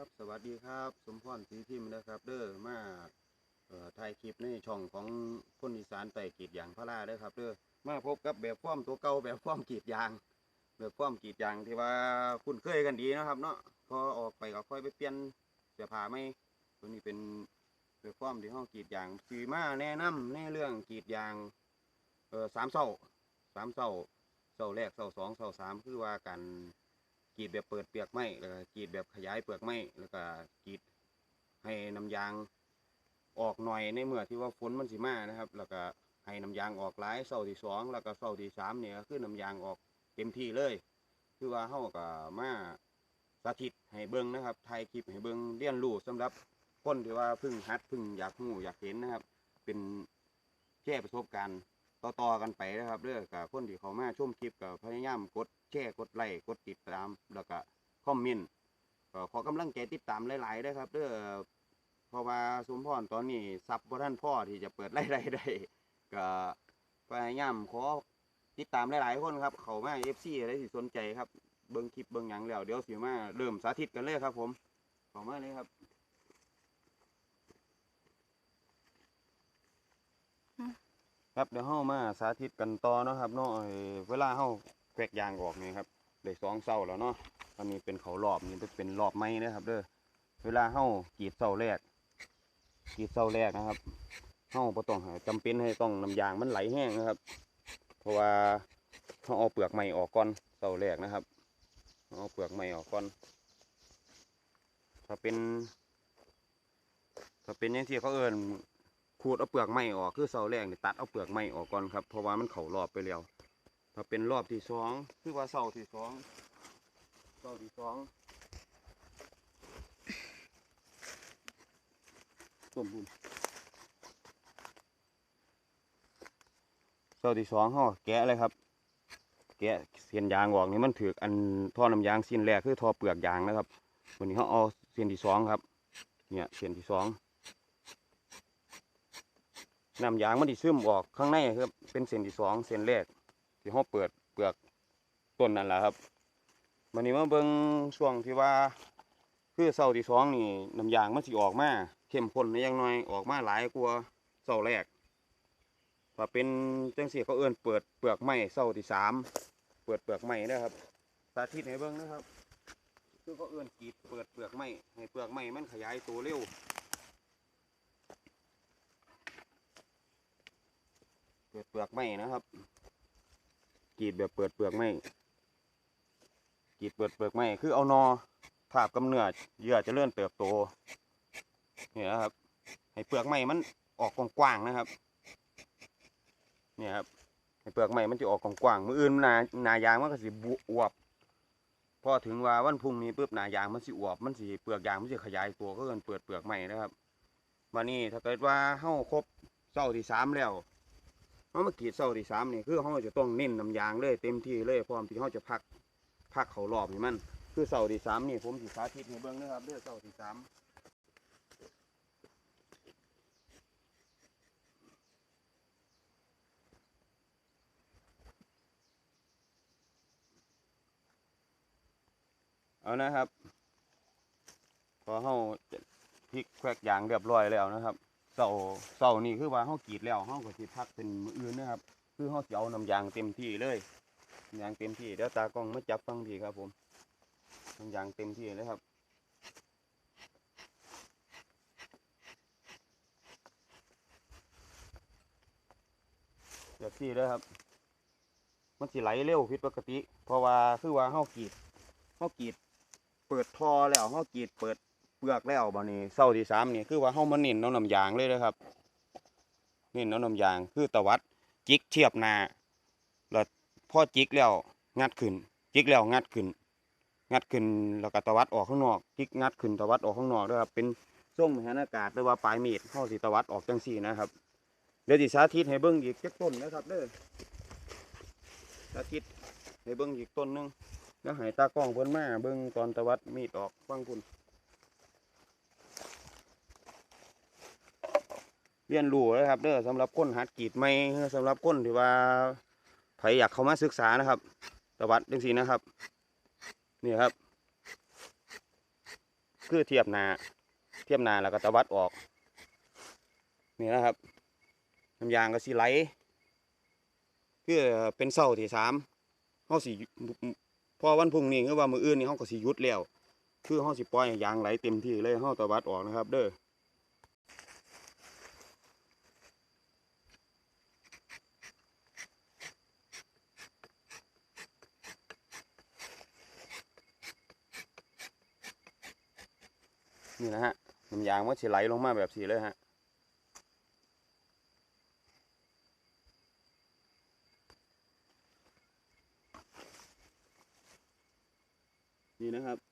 ับสวัสดีครับ สมพรศรีพิมพ์นะครับ เด้อมาออถ่ายคลิปในช่องของคนอีสานไต่กีดยางพาราเด้อครับเด้อมาพบกับแบบฟ้อมตัวเก่าแบบฟ้อมกีดยาง แบบฟ้อมกีดยางที่ว่าคุ้นเคยกันดีนะครับ เนาะพอออกไปก็ค่อยไปเปลี่ยนเสื้อผ้าไหมตัวนี้เป็นแบบฟ้อมที่ห้องกีดยางสีมาแนะนำในเรื่องกีดยางเออสามเสาสามเสาเสาแรกเสาสองเสาสามคือว่ากัน กรีดแบบเปิดเปลือกไม้แล้วก็กรีดแบบขยายเปลือกไม้แล้วก็กรีดให้น้ำยางออกหน่อยในเมื่อที่ว่าฝนมันสิมานะครับ แล้วก็ให้น้ำยางออกหลายเสาที่สองแล้วก็เสาที่สามเนี่ยก็คือน้ำยางออกเต็มที่เลย คือว่าเฮาก็มาสาธิตให้เบิ่งนะครับถ่ายคลิปให้เบิ่งเรียนรู้สำหรับคนที่ว่าพิ่งหัดพิ่งอยากรู้อยากเห็นนะครับ เป็นแชร์ประสบการณ์ต่อๆกันไปนะครับเรื่องกับคนที่เขามาชมคลิปกับพยายามกด แชร์กดไลค์กดติดตาม แล้วก็คอมเมนต์ก็ขอกำลังใจติดตามหลายๆด้วยครับเด้อเพราะว่าสมพรตอนนี้ซับบ่ท่านพ่อที่จะเปิดไล่ได้ได้ก็พยายามขอติดตามหลายๆคนครับ เขามาเอฟซีอะไรที่สนใจครับเบิ้งคลิปเบิ้งหยังแล้วเดี๋ยวสิมาเริ่มสาธิตกันเลยครับ ผมขอมาเลยครับครับเดี๋ยวเฮามาสาธิตกันต่อเนาะครับเนาะเอ่อเวลาเฮา แควกยางออกนี่ครับได้สองเสาแล้วเนาะอันนี้เป็นเขารอบนี่เป็นรอบไม้นะครับ เด้อเวลาเฮากรีดเสาแรกกรีดเสาแรกนะครับเฮาบ่ต้องหาจำเป็นให้ต้องน้ำยางมันไหลแห้งนะครับ เพราะว่าเฮาเอาเปลือกไม้ออกก่อนเสาแรกนะครับเอาเปลือกไม้ออกก่อนถ้าเป็นถ้าเป็นอย่างที่เขาเอิ้นขูดเอาเปลือกไม้ออกคือเสาแรกนี่ตัดเอาเปลือกไม้ออกก่อนครับเพราะว่ามันเข่ารอบไปแล้ว ถ้าเป็นรอบที่สองคือว่าเสาที่สองเสาที่สองต้มบุญเสาที่สองห่อแกะเลยครับ แกะเส้นยางออกนี่มันถืออันท่อน้ำยางสิ้นแรกคือท่อเปลือกยางนะครับวันนี้เขาเอาเส้นที่สองครับ เนี่ยเส้นที่สองน้ำยางมันที่ซึมออกข้างในครับ เป็นเส้นที่สองเส้นแรก ที่เขาเปิดเปลือกต้นนั่นแหละครับวันนี้มาเบิ่งช่วงที่ว่าคือเสาที่สองนี่น้ำยางมันสิออกมาเข้มข้นในย่างน้อยออกมาหลายกว่าเสาแรกถ้าเป็นจังสีเขาเอื้นเปิดเปลือกไม้เสาที่สามเปิดเปลือกไม้นะครับสาธิตให้เบิ่งนะครับ คือเขาเอื้นกีดเปิดเปลือกไม้ให้เปลือกไม้มันขยายตัวเร็วเปิดเปลือกไม้นะครับ กรีดแบบเปิดเปลือกไม้กรีดเปิดเปลือกไม้คือเอานอถาบกำเนิดเหยื่อจะเลื่อนเติบโตเนี่ยนะครับ ให้เปลือกไม้มันออกกว้างๆนะครับ เนี่ยครับให้เปลือกไม้มันจะออกกว้างๆมืออื่นหนาหนายางมันก็สิบอวบพอถึงว่าวันพุ่งนี้ปุ๊บหนายางมันสิอวบมันสิเปลือกยางมันสิขยายตัวก็เกินเปิดเปลือกไม้นะครับวันนี้ถ้าเกิดว่าเฮ้าครบเส้าที่สามแล้ว เขามากรีดเสาที่สามนี่คือเขาจะต้องเน้นน้ำยางเลยเต็มที่เลยพร้อมที่เขาจะพักพักเขารอบให้มัน คือเสาที่สามนี่ผมสิสาธิตให้เบิ่งนะครับเด้อเสาที่สามเอานะครับ พอเขาพลิกแควกยางเรียบร้อยแล้วนะครับ เสาเสานี่คือว่าเขากรีดแล้วเขาก็สิพักเป็นมืออื่นนะครับ คือเขาสิเอาน้ำยางเต็มที่เลยน้ำยางเต็มที่เดี๋ยวตากล้องมาจับฟังทีครับ ผมน้ำยางเต็มที่เลยครับแบบที่เลยครับ มันสิไหลเร็วผิดปกติ เพราะว่าคือว่าเขากรีดเขากรีด เปิดท่อแล้วเขากรีดเปิด เปลือกแล้วบานี้เศร้าที่สามนี่คือว่าเฮามาเน้นเอาน้ำยางเลยนะครับเน้นเอาน้ำยางคือตะวัดจิกเทียบนาแล้วพอจิกแล้วงัดขึ้น จิกแล้วงัดขึ้น งัดขึ้นแล้วก็ตะวัดออกข้างนอก จิกงัดขึ้นตะวัดออกข้างนอกด้วยครับเป็นช่วงมหานอากาศหรือว่าปลายมีดเฮาสิตะวัดออกจังซี่นะครับเดี๋ยวสิสาธิตให้เบิ่งอีกจักต้นนะครับเด้อสาธิตให้เบิ่งอีกต้นหนึงแล้วให้ตากล้องเพิ่นมาเบิ่งตอนตะวัดมีดออกฟังคุณ เรียนรู้นะครับเด้อสำหรับคนหัดกรีดไม่สำหรับคนที่ว่าใครอยากเข้ามาศึกษานะครับตะวัดจังสีนะครับ นี่ครับ คือเทียบนา เทียบนาแล้วก็ตะวัดออก นี่นะครับน้ำยางก็สิไหลคือเป็นเสาที่สามเขาสิพอวันพุ่งนี้คือว่ามืออื่นนี่เขาก็สิหยุดแล้ว คือเขาสิปล่อยยางไหลเต็มที่เลยเขาตะวัดออกนะครับ เด้อ นี่นะฮะน้ำยางมันจะไหลลงมาแบบสีเลยฮะนี่นะครับ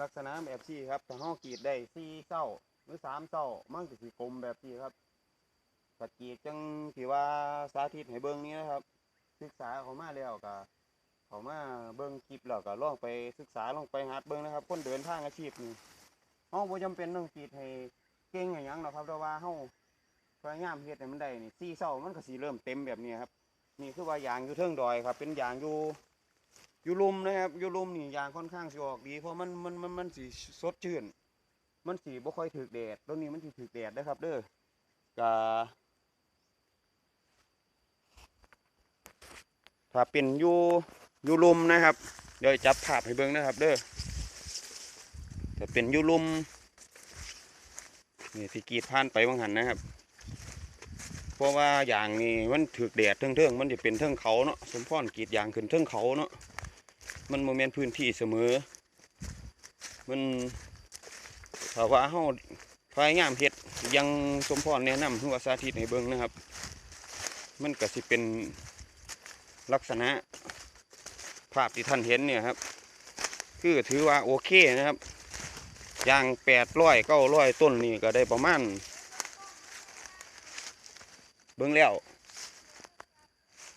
ลักษณะแบบที่ครับถ้าห้ากรีดได้สี่เส้าหรือสามเส้ามันก็สิกลมแบบที่ครับถ้ากรีดจังที่ว่าสาธิตให้เบิ่งนี้นะครับ ศึกษาเขามาแล้วก็เขามาเบิ่งคลิปแล้วก็ลองไปศึกษาลองไปหัดเบิ่งนะครับ คนเดินทางอาชีพนี่เฮาบ่จำเป็นต้องกรีดให้เก่งอย่างหยังหรอกครับแต่ว่าเฮาพยายามเฮ็ดให้มันได้นี่สี่เส้ามันก็สิเริ่มเต็มแบบนี้ครับนี่คือว่ายางอยู่เทิงดอยครับ เป็นยางอยู่ อยู่ลุมนะครับอยู่ลุมนี่ยางค่อนข้างสิออกดีเพราะมันมันมันมันสีสดชื่น มันสีบ่ค่อยถึกแดดตัวนี้มันสิถึกแดดนะครับ เด้อกะถ้าเป็นอยู่อยู่ลุมนะครับ เดี๋ยวจับภาพให้เบิ่งนะครับ เด้อถ้าเป็นอยู่ลุมนี่ที่กีดผ่านไปบางหันนะครับ เพราะว่าอย่างนี้มันถึกแดดเทิงๆมันจะเป็นเทิงเขาเนาะสมพรกีดยางขึ้นเทิงเขาเนาะ มันโมเมนพื้นที่เสมอ มันถ้าว่าเฮาพยายามเฮ็ดยังสมพรแนะนำคือว่าสาธิตให้เบิ่งนะครับ มันก็สิเป็นลักษณะภาพที่ท่านเห็นเนี่ยครับ คือถือว่าโอเคนะครับยางแปดร้อยเก้าร้อยต้นนี่ก็ได้ประมาณ เบิ่งแล้ว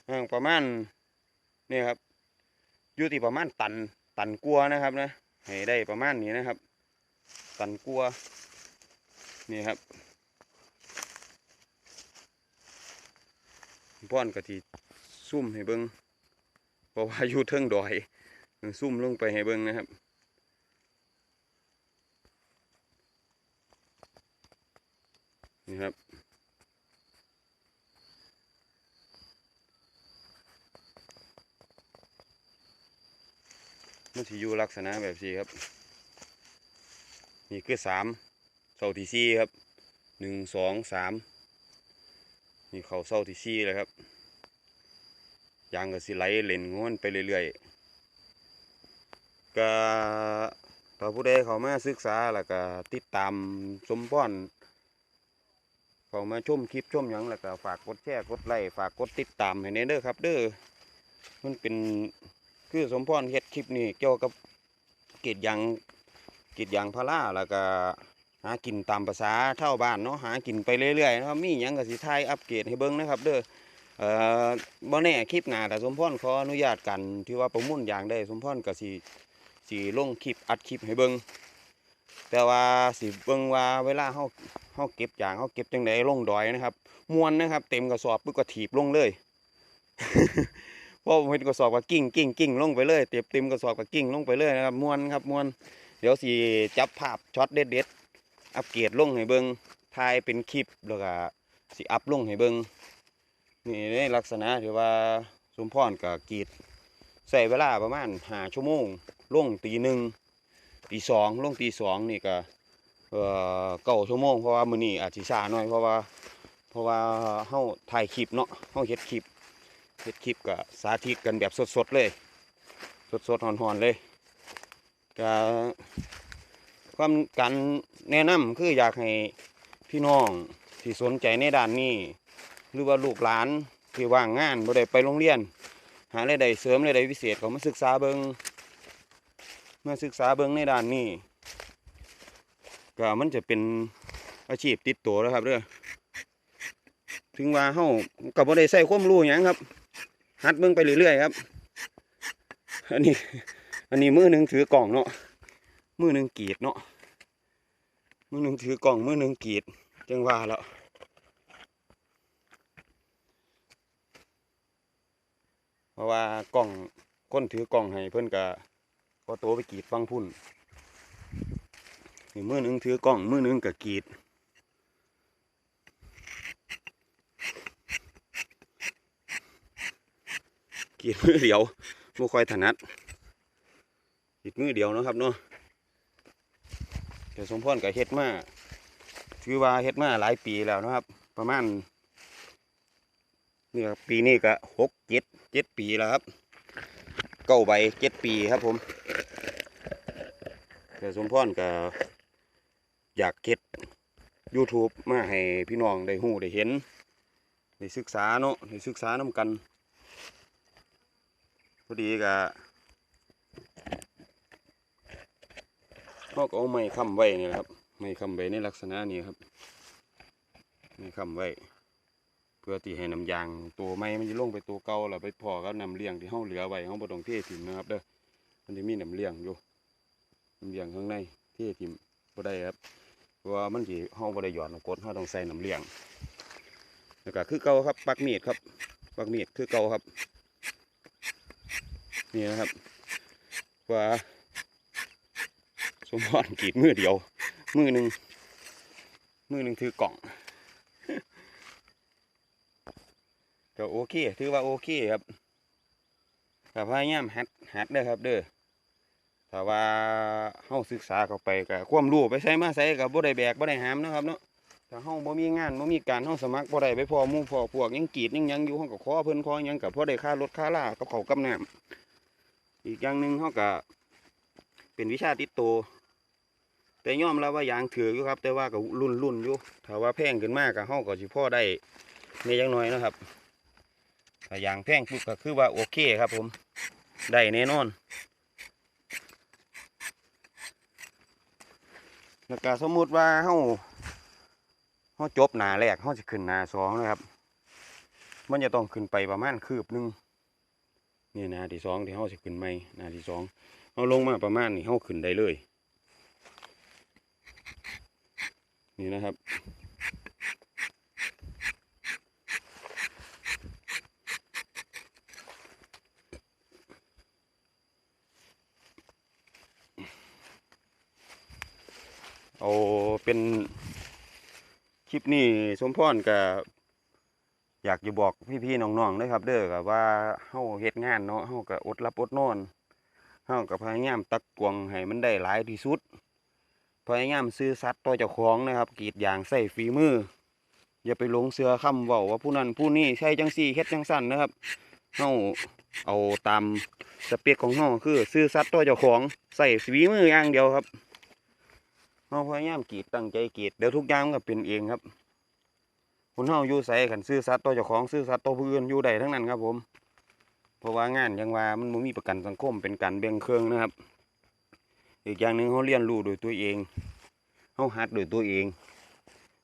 อ่าประมาณนี่ครับ อยู่ที่ประมาณตันตันกลัวนะครับนะให้ได้ประมาณนี้นะครับ ตันกลัวนี่ครับพ่อนกะทิซุ่มให้เบิงเพราะว่าอยู่เทิงดอยซุ่มลงไปให้เบิงนะครับนี่ครับ มันสิอยู่ลักษณะแบบนี้ครับ นี่คือสามเสาที่สี่ครับหนึ่งสองสามนี่เขาเสาที่สี่เลยครับยางก็สิไหลเล่นงอนไปเรื่อยๆก็ถ้าผู้ใดเขามาศึกษาแล้วก็ติดตามสมพรเขามาชมคลิปชมยังแล้วก็ฝากกดแชร์กดไลค์ฝากกดติดตามให้แน่เด้อครับ เด้อมันเป็น คือสมพรเฮ็ดคลิปนี้เกี่ยวกับกรีดยางกรีดยางพาราแล้วก็หากินตามภาษาเท่าบ้านเนาะหากินไปเรื่อยๆนะครับมีหยังก็สิถ่ายอัปเกรดให้เบิ่งนะครับ เด้อเอ่อบ่แน่คลิปหน้าแต่สมพรขออนุญาตกันที่ว่าประมุ่นยางได้สมพรก็สิสิลงคลิปอัดคลิปให้เบิ่งแต่ว่าสิเบิ่งว่าเวลาเฮาเฮาเก็บยางเฮาเก็บจังไดลงดอยนะครับมวนนะครับ เต็มกระสอบปึ๊บก็ถีบลงเลย พราะผมเห็นกระสอบกับกิ่งกิ่งกิ่งลงไปเลยเต็มเต็มกระสอบกับกิ่งลงไปเลยนะครับมวนครับมวนเดี๋ยวสิจับภาพช็อตเด็ดเด็ดอัปเกรดลงให้เบิงถ่ายเป็นคลิปแล้วก็สิอัพลงให้เบิงนี่ในลักษณะที่ว่าสมพรกับกรีดใส่เวลาประมาณหาชั่วโมงลงตีหนึ่งตีสองลงตีสองนี่ก็เอ่อเก้าชั่วโมงเพราะว่ามือนี้อาจสิช้าหน่อยเพราะว่าเพราะว่าเฮาถ่ายคลิปเนาะเฮาเฮ็ดคลิป เฮ็ดคลิปกับสาธิตกันแบบสดๆเลย สดๆหอนๆเลยก็ความการแนะนำคืออยากให้พี่น้องที่สนใจในด้านนี้ หรือว่าลูกหลานที่ว่างงานบ่ได้ไปโรงเรียน หารายได้เสริมรายได้พิเศษเขามาศึกษาเบิงมาศึกษาเบิงในด้านนี้ก็มันจะเป็นอาชีพติดตัวแล้วครับเด้อถึงว่าเฮาก็บ่ได้ใส่ความรู้หยังครับ หัดเบิ่งไปเรื่อยๆครับ อันนี้ อันนี้มือหนึ่งถือกล่องเนาะ มือหนึ่งกรีดเนาะ มือหนึ่งถือกล่อง มือหนึ่งกรีดจังว่าแล้วเพราะว่ากล่องคนถือกล่องให้เพิ่อนก็พอโตไปกรีดฟังพุ่นนี่มือหนึ่งถือกล่อง มือหนึ่งก็กรีด กีดมือเดียวบ่ค่อยถนัดกีดมือเดียวนะครับเนาะแต่สมพรก็เฮ็ดมาถือว่าเฮ็ดมาหลายปีแล้วนะครับ ประมาณนี่ครับปีนี้ก็หกเจ็ดเจ็ดปีแล้วครับ เก้าใบเจ็ดปีครับผมแต่สมพรก็อยากเฮ็ด YouTube มาให้พี่น้องได้หูได้เห็นได้ศึกษาเนาะได้ศึกษานํกัน พอดีก็เราก็เอาไม้ค้ำไว้นี่ครับ ไม้ค้ำไว้ในลักษณะนี้ครับ ไม้ค้ำไว้ เพื่อที่ให้น้ำยางตัวไม้มันจะลงไปตัวเก่าแล้วไปพอกับน้ำเลี้ยงที่เฮาเหลือไว้เฮาบ่ต้องเทถิ่มนะครับเด้อ มันจะมีน้ำเลี้ยงอยู่ น้ำเลี้ยงข้างในเทถิ่มบ่ได้ครับ เพราะว่ามันสิเฮาบ่ได้หยอดน้ำกดเฮาต้องใส่น้ำเลี้ยงแล้วก็คือเก่าครับ ปักมีดครับ ปักมีดคือเก่าครับ นี่นะครับ ว่าสมพรกรีดมือเดียว มือหนึ่งมือหนึ่งถือกล่องก็โอเค ถือว่าโอเคครับแต่พยายามหัดหัดเด้อครับ เด้อถ้าว่าเฮาศึกษาเข้าไปกับความรู้ไปใส่มาใส่กับบ่ได้แบกบ่ได้หามนะครับเนาะถ้าเฮาบ่มีงานบ่มีการเฮาสมัครบ่ได้ไปพอมู่พอพวกยังกีดยังยังอยู่เฮาก็ขอเพิ่นข้อยังกับพอได้ค่ารถค่าลากับเขากับน้ำ อีกอย่างหนึ่งเขาก็เป็นวิชาติดตัวแต่ย่อมรับว่ายางถืออยู่ครับ แต่ว่าก็รุ่นรุ่นอยู่ถ้าว่าแพงขึ้นมากก็เขาก็สิพ่อได้ในอยังน้อยนะครับถ้ายางแพงปุ๊บก็คือว่าโอเคครับ ผมได้แน่นอน แล้วก็สมมุติว่าเขาเขาจบหนาแรกเขาจะขึ้นหนาสองนะครับ มันจะต้องขึ้นไปประมาณคืบหนึ่ง นี่นาที่สองที่เฮาสิขึ้นไม่นาที่สองเฮาลงมาประมาณนี้เฮาขึ้นได้เลย นี่นะครับเอาเป็นคลิปนี้สมพรกับ อยากจะบอกพี่ๆน้องๆนะครับ เด้อกับว่าเฮาเฮ็ดงานเนาะเฮาก็อดรับอดนอนเฮาก็พยายามตักตวงให้มันได้หลายที่สุดพยายามซื้อสัตว์ต่อเจ้าของนะครับกรีดยางใส่ฝีมือ อย่าไปหลงเสือคำเว้าว่าผู้นั้นผู้นี้ใช่จังซี่เฮ็ดจังสั่นนะครับเฮาเอาตามสเปคของเฮาคือซื้อสัตว์ต่อเจ้าของใส่ฝีมืออย่างเดียวครับเฮาพยายามกรีดตั้งใจกรีดเดี๋ยวทุกอย่างมันก็เป็นเองครับ คนเฮาอยู่ใส่ขันซื้อสัตว์ตัวเจ้าของซื้อสัตว์ตัวผู้อื่นอยู่ได้ทั้งนั้นครับผม เพราะว่างานยังว่ามันบ่มีประกันสังคมเป็นการแบ่งเครื่องนะครับ อีกอย่างหนึ่งเขาเรียนรู้โดยตัวเองเขาหัดโดยตัวเอง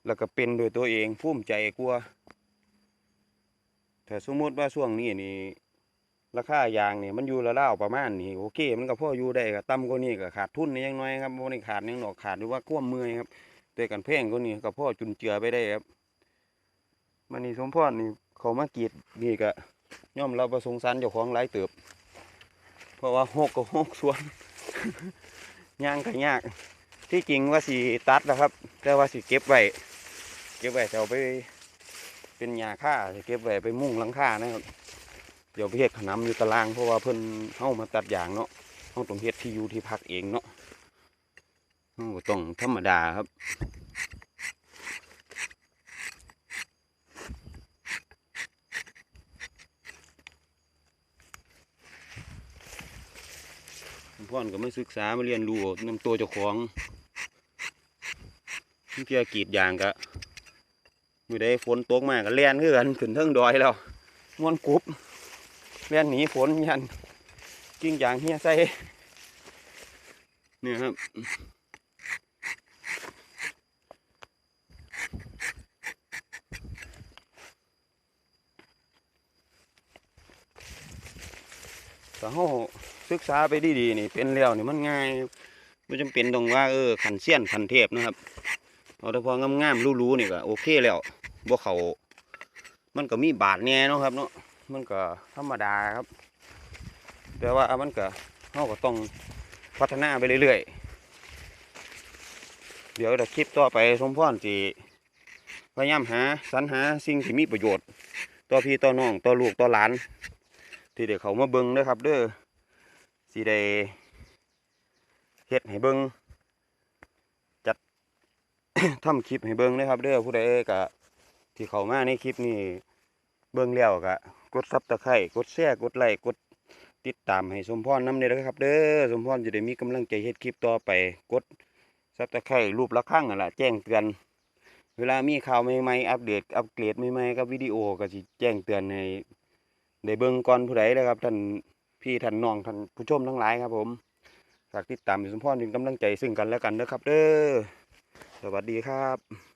แล้วก็เป็นโดยตัวเองภูมิใจกลัวแต่สมมติว่าช่วงนี้นี่ราคายางนี่มันอยู่ระดับประมาณนี้โอเค มันก็พออยู่ได้ก็ต่ำกว่านี้ก็ขาดทุนนี่ยังน้อยครับบ่ได้ขาดยังดอกขาดหรือว่าควมมือครับแต่กันแพงกว่านี้ก็พอจุนเจือไปได้ครับ มันนี่สมพรนี่เขามากีดนี่ก็ย่อมเราประสงสารเจ้าของหลายเติบ เพราะว่าหกก็หกส่วนย่างก็ยาก ที่จริงว่าสีตัดนะครับ แต่ว่าสีเก็บไว้เก็บไว้จะเอาไป เป็นยาฆ่าสิเก็บไว้ไปมุ่งหลังคานะครับเดี๋ยวไปเฮ็ดขนำอยู่ตารางเพราะว่าเพิ่นเข้ามาตัดยางเนาะเขาต้องเฮ็ดที่อยู่ที่พักเองเนาะเราก็ต้องธรรมดาครับ พ่อนก็ไม่ศึกษามาเรียนรู้นำตัวเจ้าของเพื่อกรีดยางก็มือได้ฝนตกมากก็แล่นกันขึ้นเทิงดอยแล้วม้วนกรุบแล่นหนีฝนยันกิ้งยางเฮียใส่เนี่ยครับแต่เขา ศึกษาไปดีๆนี่เป็นแล้วนี่มันง่ายบ่จำเป็นต้องว่าเออขันเสี้ยนขันเทพนะครับเอาแต่พองามๆรู้ๆนี่ก็โอเคแล้วบ่เขามันก็มีบาดแน่เนาะครับเนาะมันก็ธรรมดาครับ แต่ว่ามันก็เฮาก็ต้องพัฒนาไปเรื่อยๆ เดี๋ยวแต่คลิปต่อไปสมพรสิพยายามหาสรรหาสิ่งที่มีประโยชน์ ต่อพี่ต่อน้องต่อลูกต่อหลาน ที่เดี๋ยวเขามาเบิ่งเด้อครับเด้อ สิได้เฮ็ดให้เบิ่งจัดทำคลิปให้เบิ่งเด้อครับเด้อผู้ใดก็ที่เขามาในคลิปนี้เบิ่งแล้วก็กดซับตะไคร้กดแชร์กดไลค์กดติดตามให้สมพรน้ำเด้อครับ เด้อสมพรจะได้มีกำลังใจเฮ็ดคลิปต่อไปกดซับตะไคร่รูประฆังนั่นแหละแจ้งเตือน เวลามีข่าวใหม่ๆอัปเดตอัปเกรดใหม่ๆกับวิดีโอก็สิแจ้งเตือนให้ได้เบิ่งก่อนผู้ใดนะครับท่าน พี่ท่านน้องท่านผู้ชมทั้งหลายครับผมฝากติดตามสมพรเป็นกำลังใจซึ่งกันและกันนะครับ เด้อสวัสดีครับ